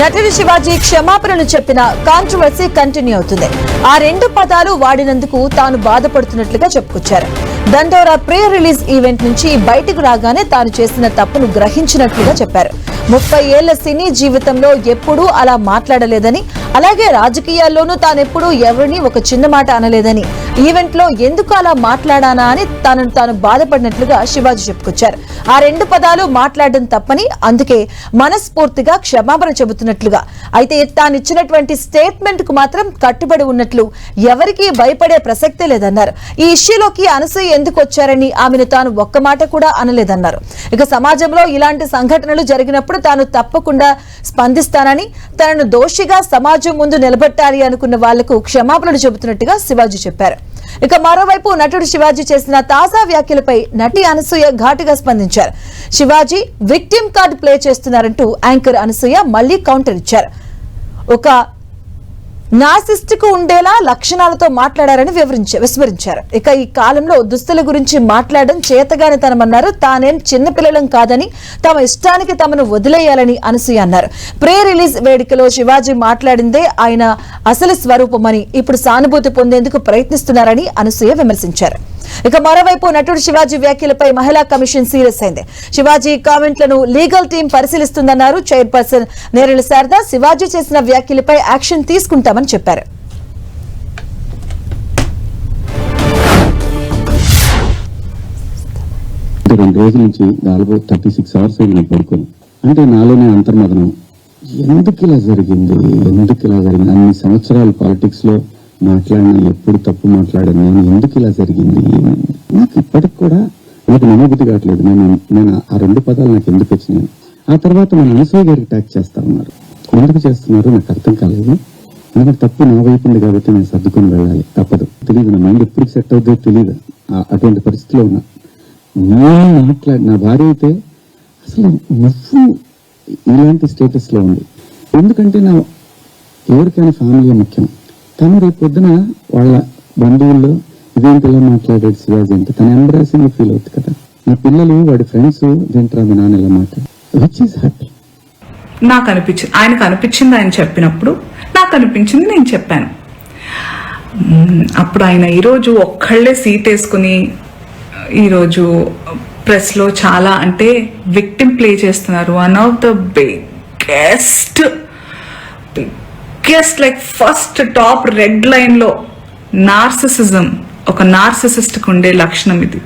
నటుడు శివాజీ క్షమాపణలు చెప్పిన కాంట్రవర్సీ కంటిన్యూ అవుతుంది. ఆ రెండు పదాలు వాడినందుకు తాను బాధపడుతున్నట్లుగా చెప్పుకొచ్చారు. దండోరా ప్రీ రిలీజ్ ఈవెంట్ నుంచి బయటకు రాగానే తాను చేసిన తప్పును గ్రహించినట్లుగా చెప్పారు. ముప్పై ఏళ్ళ సినీ జీవితంలో ఎప్పుడూ అలా మాట్లాడలేదని అలాగే రాజకీయాల్లోనూ తానెప్పుడూ ఎవరిని ఒక చిన్న మాట అనలేదని ఈవెంట్లో ఎందుకు అలా మాట్లాడానా అని తనను తాను బాధపడినట్లుగా శివాజీ చెప్పుకొచ్చారు. ఆ రెండు పదాలు మాట్లాడడం తప్పని అందుకే మనస్ఫూర్తిగా క్షమాపణ చెబుతున్నట్లుగా. అయితే తాను ఇచ్చినటువంటి స్టేట్మెంట్కు మాత్రం కట్టుబడి ఉన్నట్లు ఎవరికీ భయపడే ప్రసక్తే లేదన్నారు. ఈ ఇష్యూలోకి అనసూయ ఎందుకు వచ్చారని ఆమెను తాను ఒక్క మాట కూడా అనలేదన్నారు. ఇక సమాజంలో ఇలాంటి సంఘటనలు జరిగినప్పుడు తాను తప్పకుండా స్పందిస్తానని తనను దోషిగా సమాజం ముందు నిలబెట్టాలి అనుకున్న వాళ్ళకు క్షమాపణలు చెబుతున్నట్టుగా శివాజీ చెప్పారు. ఇక మరోవైపు నటుడు శివాజీ చేసిన తాజా వ్యాఖ్యలపై నటి అనసూయ ఘాటుగా స్పందించారు. శివాజీ విక్టిమ్ కార్డు ప్లే చేస్తున్నారంటూ యాంకర్ అనసూయ మళ్ళీ కౌంటర్ ఇచ్చారు. ఒక నాసిస్టుకు ఉండేలా లక్షణాలతో మాట్లాడారని వివరించారు విస్మరించారు. ఇక ఈ కాలంలో దుస్తుల గురించి మాట్లాడడం చేతగాని తనమన్నారు. తానేం చిన్నపిల్లలం కాదని తమ ఇష్టానికి తమను వదిలేయాలని అనసూయ అన్నారు. ప్రే రిలీజ్ వేడుకలో శివాజీ మాట్లాడిందే ఆయన అసలు స్వరూపమని ఇప్పుడు సానుభూతి పొందేందుకు ప్రయత్నిస్తున్నారని అనసూయ విమర్శించారు. ఇక మరోవైపు నటుడు శివాజీ వ్యాఖ్యలపై మహిళా కమిషన్ సీరియస్ అయింది. శివాజీ కామెంట్లను లీగల్ టీం పరిశీలిస్తుందన్నారు. చైర్పర్సన్ నేరళ శారదా శివాజీ చేసిన వ్యాఖ్యలపై యాక్షన్ తీసుకుంటామని చెప్పారు. రెండు రోజుల నుంచి దాదాపు థర్టీ సిక్స్ అవర్స్ అయింది నేను పడుకొని. అంటే నాలోనే అంతర్మదనం. ఎందుకు ఇలా జరిగింది? ఎందుకు ఇలా జరిగింది? అన్ని సంవత్సరాలు పాలిటిక్స్లో మాట్లాడిన ఎప్పుడు తప్పు మాట్లాడాను. నేను ఎందుకు ఇలా జరిగింది? నాకు ఇప్పటికి కూడా నాకు నమ్మబుద్ధి కావట్లేదు. నేను నేను ఆ రెండు పదాలు నాకు ఎందుకు వచ్చినాయి? ఆ తర్వాత మన అనసూయ గారికి ట్యాక్ చేస్తా ఉన్నారు. ఎందుకు చేస్తున్నారు? నాకు అర్థం కాలేదు. నాకు తప్పు నా వైపు ఉంది కాబట్టి నేను సర్దుకొని వెళ్ళాలి. తప్పదు. తెలియదు నా మైండ్ ఎప్పుడు సెట్ అవుతుందో తెలియదు అటువంటి పరిస్థితిలో ఉన్నా నేను మాట్లాడి నా భార్య అయితే అసలు నువ్వు ఇలాంటి స్టేటస్లో ఉంది. ఎందుకంటే నా ఎవరికైనా ఫ్యామిలీ ముఖ్యం. తను రేపు పొద్దున వాళ్ళ బంధువుల్లో ఇదేంటిలా మాట్లాడాడు శివాజీ అంటే తన ఎంబ్రాసింగ్ ఫీల్ అవుతుంది కదా. నా పిల్లలు వాడి ఫ్రెండ్స్ ఏంట్రా మీ నాన్న ఇలా మాట్లాడు విచ్ ఈస్ హ్యాపీ నాకు అనిపించింది. ఆయనకు అనిపించింది ఆయన చెప్పినప్పుడు నాకు అనిపించింది నేను చెప్పాను. అప్పుడు ఆయన ఈరోజు ఒక్కళ్ళే సీట్ వేసుకుని ఈరోజు ప్రెస్లో చాలా అంటే విక్టిమ్ ప్లే చేస్తున్నారు. One of the biggest biggest like first top red లైన్లో నార్సిసిజం ఒక నార్సిసిస్ట్కి ఉండే లక్షణం ఇది.